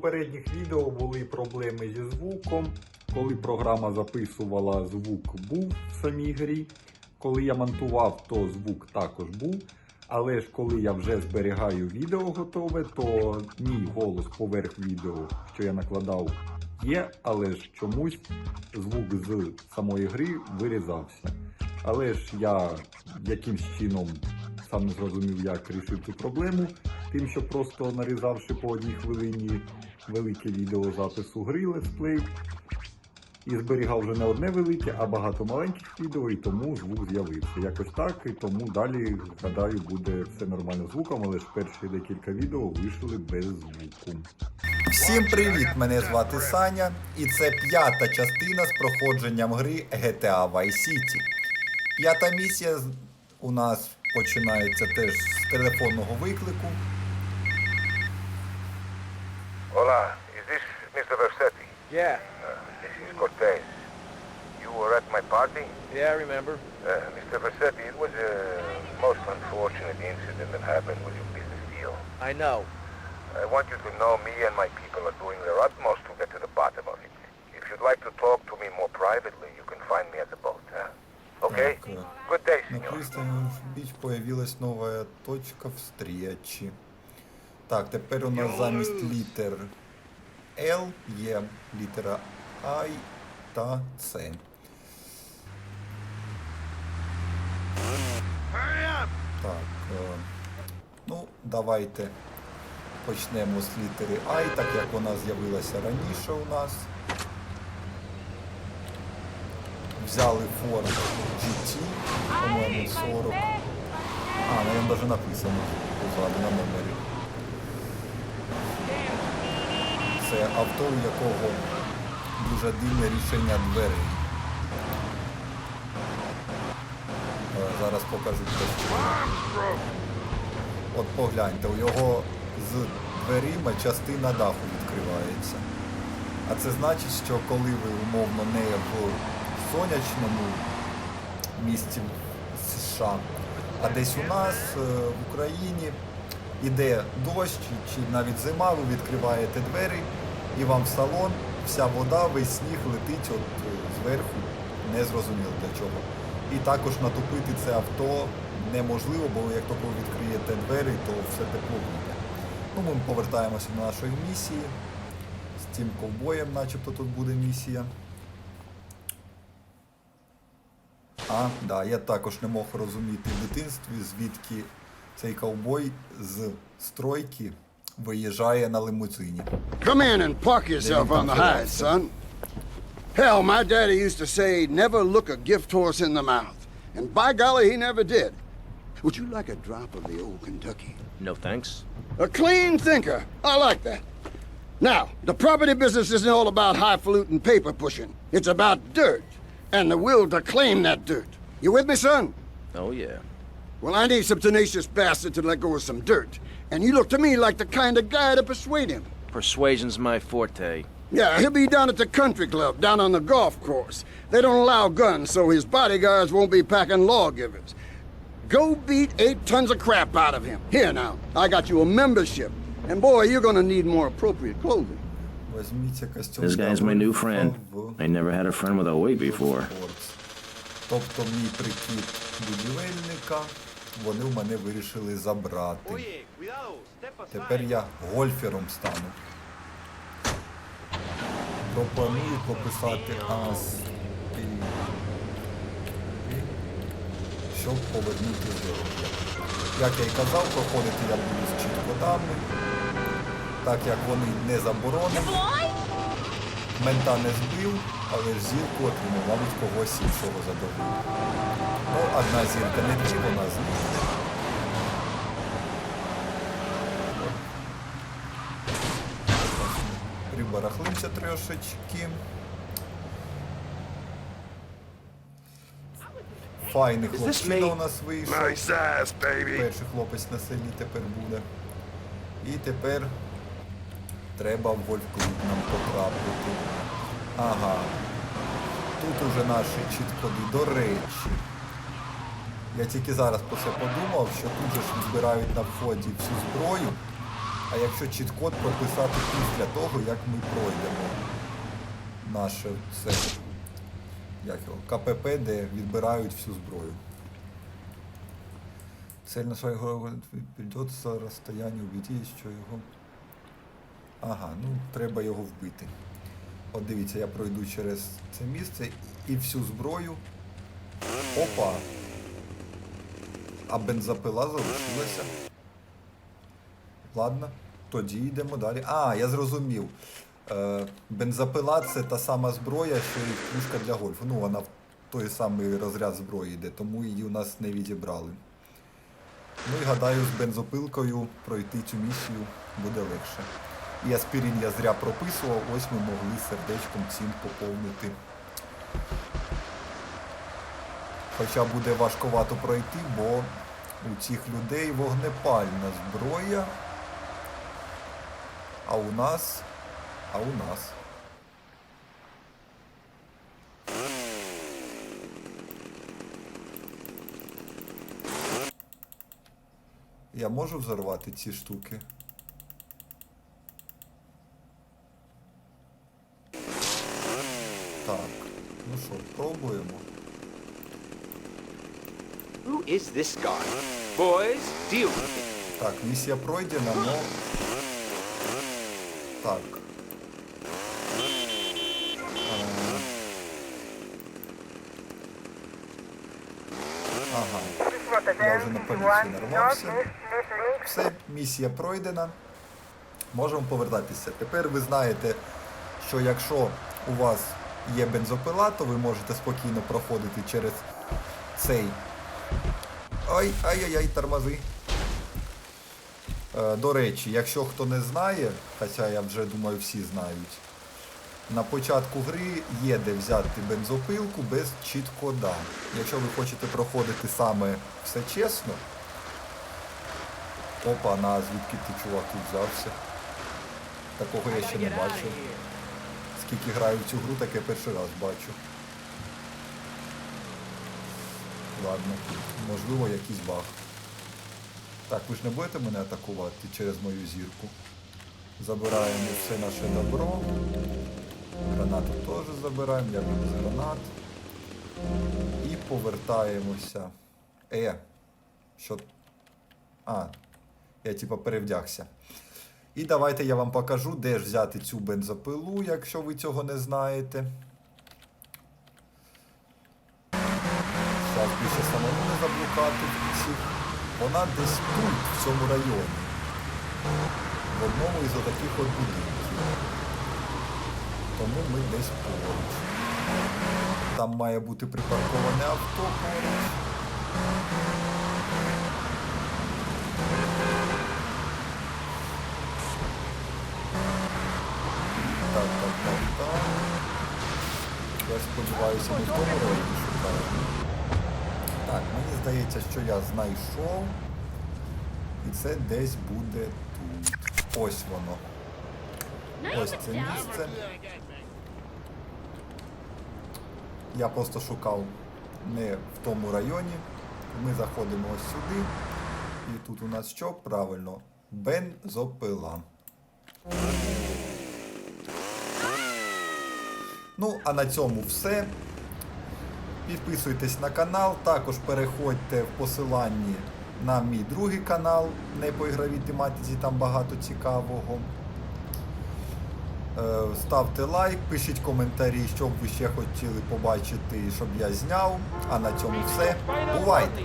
попередніх відео були проблеми зі звуком. Коли програма записувала, звук був в самій грі. Коли я монтував, то звук також був. Але ж коли я вже зберігаю відео готове, то мій голос поверх відео, що я накладав, є, але ж чомусь звук з самої гри вирізався. Але ж я якимсь чином сам не зрозумів, як рішив цю проблему, тим, що просто нарізавши по одній хвилині велике відео запису гри летсплей, і зберігав вже не одне велике, а багато маленьких відео, і тому звук з'явився. Якось так, і тому далі, гадаю, буде все нормально звуком, але ж перші декілька відео вийшли без звуку. Всім привіт! Мене звати Саня, і це п'ята частина з проходженням гри GTA Vice City. П'ята місія у нас починається теж з телефонного виклику. Hola, is this Mr. Versetti? Yeah, Uh, this is Cortez. You were at my party? yeah, I remember. Uh, Mr. Versetti, it was a most unfortunate incident that happened with your business deal. I know. I want you to know me and my people are doing their utmost to get to the bottom of it. If you'd like to talk to me more privately, you can find me at the boat, huh? Okay? Так, е, Good day, На senor. пристані біч появилась нова точка встречі. Так, тепер у нас замість літер L є літера I та C. Так. е, Ну, давайте почнемо з літери I, так як вона з'явилася раніше у нас. Взяли Ford GT, по-моєму, 40. А, на ньому навіть написано позаду на номері. Це авто, у якого дуже дивне рішення дверей. Зараз покажу. От погляньте, у його з дверима частина даху відкривається. А це значить, що коли ви умовно не в сонячному місті США, а десь у нас е, в Україні іде дощ чи навіть зима, ви відкриваєте двері і вам в салон вся вода, весь сніг летить от е, зверху, не зрозуміло для чого. І також натопити це авто неможливо, бо як тільки ви відкриєте двері, то все тепло вийде. Ну, ми повертаємося до нашої місії. З цим ковбоєм, начебто тут буде місія. А, да, я також не мог розуміти в дитинстві, звідки цей ковбой з стройки виїжджає на лимузині. Come in and park yourself on the hide, son. Hell, my daddy used to say, never look a gift horse in the mouth. And by golly, he never did. Would you like a drop of the old Kentucky? No thanks. A clean thinker. I like that. Now, the property business isn't all about highfalutin paper pushing. It's about dirt and the will to claim that dirt. You with me, son? Oh, yeah. Well, I need some tenacious bastard to let go of some dirt. And you look to me like the kind of guy to persuade him. Persuasion's my forte. Yeah, he'll be down at the country club, down on the golf course. They don't allow guns, so his bodyguards won't be packing lawgivers. Go beat eight tons of crap out of him. Here now, I got you a membership. And boy, you're gonna need more appropriate clothing. Візьміться костюм. This guy's my new friend. в I never had a friend with a wig before. Фордс. Тобто мій прикид будівельника, вони в мене вирішили забрати. Тепер я гольфером стану. Пропоную пописати АС, щоб повернути здоров'я. Як я й казав, проходити я буду з чіткодами, так як вони не заборонені. Мента не збив, але ж зірку отримав, мабуть, когось іншого задовив. Ну, одна зірка не дві, вона зникне. Прибарахлимося трошечки. Файний хлопчина у нас вийшов. Перший хлопець на селі тепер буде. І тепер треба в нам потрапити. Ага. Тут уже наші чіткоди. До речі. Я тільки зараз про це подумав, що тут же ж збирають на вході всю зброю. А якщо чіт-код прописати після того, як ми пройдемо наше це як його, КПП, де відбирають всю зброю. Цель нашого ігрового придеться розстояння убити, що його. Ага, ну треба його вбити. От дивіться, я пройду через це місце і всю зброю. Опа! А бензопила залишилася. Ладно, тоді йдемо далі. А, я зрозумів. Е, бензопила це та сама зброя, що і пушка для гольфу. Ну, вона в той самий розряд зброї йде, тому її у нас не відібрали. Ну і гадаю, з бензопилкою пройти цю місію буде легше. І аспірин я зря прописував, ось ми могли сердечком цим поповнити. Хоча буде важковато пройти, бо у цих людей вогнепальна зброя. А у нас. А у нас. Я можу взорвати ці штуки? Так, ну що, пробуємо. Who is this guy? Boys, deal with it. Так, місія пройдена, но... Так. Ага. Я вже на поліцію нарвався. Все, місія пройдена. Можемо повертатися. Тепер ви знаєте, що якщо у вас є бензопила, то ви можете спокійно проходити через цей. Ай, ай-яй-яй, тормози. Е, До речі, якщо хто не знає, хоча я вже думаю всі знають, на початку гри є де взяти бензопилку без чіт-кода. Якщо ви хочете проходити саме все чесно. Опа, на звідки ти чувак тут взявся? Такого я ще не бачив. Скільки граю в цю гру, таке перший раз бачу. Ладно, можливо якийсь баг. Так, ви ж не будете мене атакувати через мою зірку. Забираємо все наше добро. Гранату теж забираємо, як без гранат. І повертаємося. Е, що. А, я типа перевдягся. І давайте я вам покажу, де ж взяти цю бензопилу, якщо ви цього не знаєте. Зараз більше самому не заблукати всіх. Вона десь тут, в цьому районі. В одному із отаких от будинків. Тому ми десь поруч. Там має бути припарковане авто поруч. Так, так, так, так. Я сподіваюся, не в тому районі шукаємо. Так, мені здається, що я знайшов. І це десь буде тут. Ось воно. Ось це місце. Я просто шукав не в тому районі. Ми заходимо ось сюди. І тут у нас що? Правильно. Бензопила. Ну, а на цьому все. Підписуйтесь на канал, також переходьте в посиланні на мій другий канал, не по ігровій тематиці, там багато цікавого. Е, Ставте лайк, пишіть коментарі, що б ви ще хотіли побачити, щоб я зняв. А на цьому все. Бувайте!